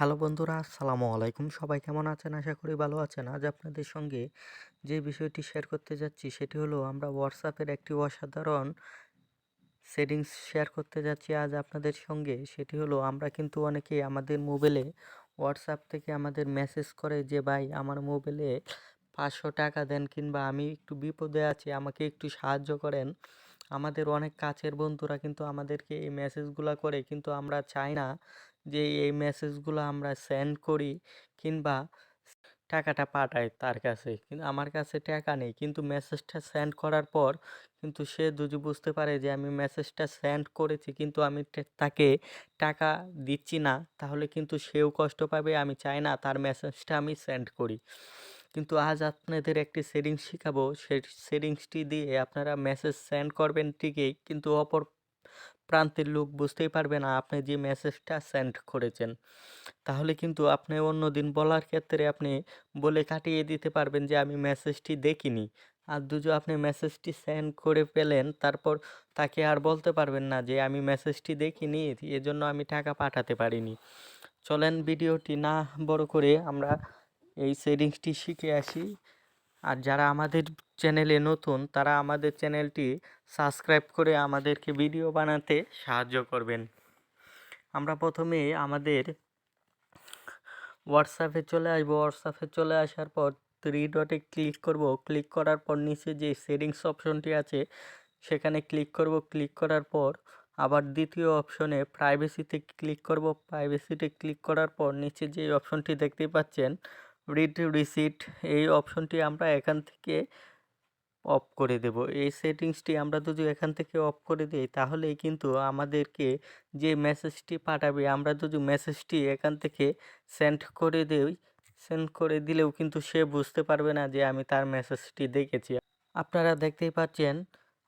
Hello বন্ধুরা, আসসালামু আলাইকুম। সবাই কেমন আছেন? আশা করি ভালো আছেন। আজ আপনাদের সঙ্গে যে বিষয়টি শেয়ার করতে যাচ্ছি, সেটি হলো আমরা হোয়াটসঅ্যাপের একটি অসাধারণ সেটিংস শেয়ার করতে যাচ্ছি আজ আপনাদের সঙ্গে। সেটি হলো, আমরা কিন্তু অনেকেই আমাদের মোবাইলে হোয়াটসঅ্যাপ থেকে আমাদের মেসেজ করে যে, ভাই, আমার মোবাইলে পাঁচশো টাকা দেন কিংবা আমি একটু বিপদে আছি, আমাকে একটু সাহায্য করেন। আমাদের অনেক কাছের বন্ধুরা কিন্তু আমাদেরকে এই মেসেজগুলো করে, কিন্তু আমরা চাই না যে এই মেসেজগুলো আমরা সেন্ড করি কিংবা টাকাটা পাঠাই তার কাছে। কিন্তু আমার কাছে টাকা নেই, কিন্তু মেসেজটা সেন্ড করার পর কিন্তু সে যদি বুঝতে পারে যে আমি মেসেজটা সেন্ড করেছি, কিন্তু আমি তাকে টাকা দিচ্ছি না, তাহলে কিন্তু সেও কষ্ট পাবে, আমি চাই না তার মেসেজটা আমি সেন্ড করি। কিন্তু আজ আপনাদের একটি সেটিংস শেখাবো। সেই সেটিংসটি দিয়ে আপনারা মেসেজ সেন্ড করবেন ঠিকই, কিন্তু অপর প্রান্তের লোক বুঝতেই পারবে না আপনি যে মেসেজটা সেন্ড করেছেন। তাহলে কিন্তু আপনি অন্য দিন বলার ক্ষেত্রে আপনি বলে কাটিয়ে দিতে পারবেন যে আমি মেসেজটি দেখিনি। আর দুজো আপনি মেসেজটি সেন্ড করে পেলেন, তারপর তাকে আর বলতে পারবেন না যে আমি মেসেজটি দেখিনি, এজন্য আমি টাকা পাঠাতে পারিনি। চলেন ভিডিওটি না বড় করে আমরা এই সেটিংসটি শিখে আসি। আর যারা আমাদের চ্যানেলে নতুন, তারা আমাদের চ্যানেলটি সাবস্ক্রাইব করে আমাদেরকে ভিডিও বানাতে সাহায্য করবেন। আমরা প্রথমে আমাদের হোয়াটসঅ্যাপে চলে আসব। হোয়াটসঅ্যাপে চলে আসার পর থ্রি ডটে ক্লিক করব। ক্লিক করার পর নিচে যে সেটিংস অপশনটি আছে, সেখানে ক্লিক করব। ক্লিক করার পর আবার দ্বিতীয় অপশনে প্রাইভেসিতে ক্লিক করব। প্রাইভেসিতে ক্লিক করার পর নিচে যে অপশনটি দেখতে পাচ্ছেন রিড রিসিট এই অপশনটি আমরা এখান থেকে অফ করে দেব। এই সেটিংসটি আমরা যদি এখান থেকে অফ করে দিই, তাহলেই কিন্তু আমাদেরকে যে মেসেজটি পাঠাবে, আমরা যদি মেসেজটি এখান থেকে সেন্ড করে দেই সেন্ড করে দিলেও কিন্তু সে বুঝতে পারবে না যে আমি তার মেসেজটি দেখেছি। আপনারা দেখতেই পাচ্ছেন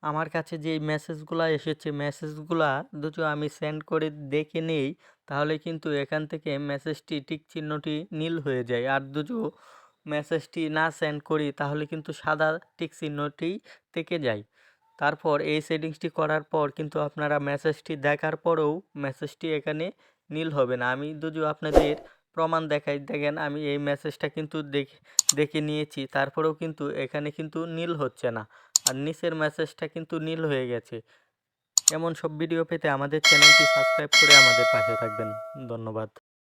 আমার কাছে যে মেসেজগুলো এসেছে মেসেজগুলা দুটো আমি সেন্ড করে দেখে নেই, তাহলে কিন্তু এখান থেকে মেসেজটি টিক চিহ্নটি নীল হয়ে যায়। আর দুটো মেসেজটি না সেন্ড করি, তাহলে কিন্তু সাদা টিক চিহ্নটি থেকে যায়। তারপর এই সেটিংসটি করার পর কিন্তু আপনারা মেসেজটি দেখার পরেও মেসেজটি এখানে নীল হবে না। আমি দুজো আপনাদের প্রমাণ দেখাই, দেখেন আমি এই মেসেজটা কিন্তু দেখে দেখে নিয়েছি, তারপরেও কিন্তু এখানে কিন্তু নীল হচ্ছে না। আর নিচের মেসেজটা কিন্তু নীল হয়ে গেছে। এমন সব ভিডিও পেতে আমাদের চ্যানেলটি সাবস্ক্রাইব করে আমাদের পাশে থাকবেন। ধন্যবাদ।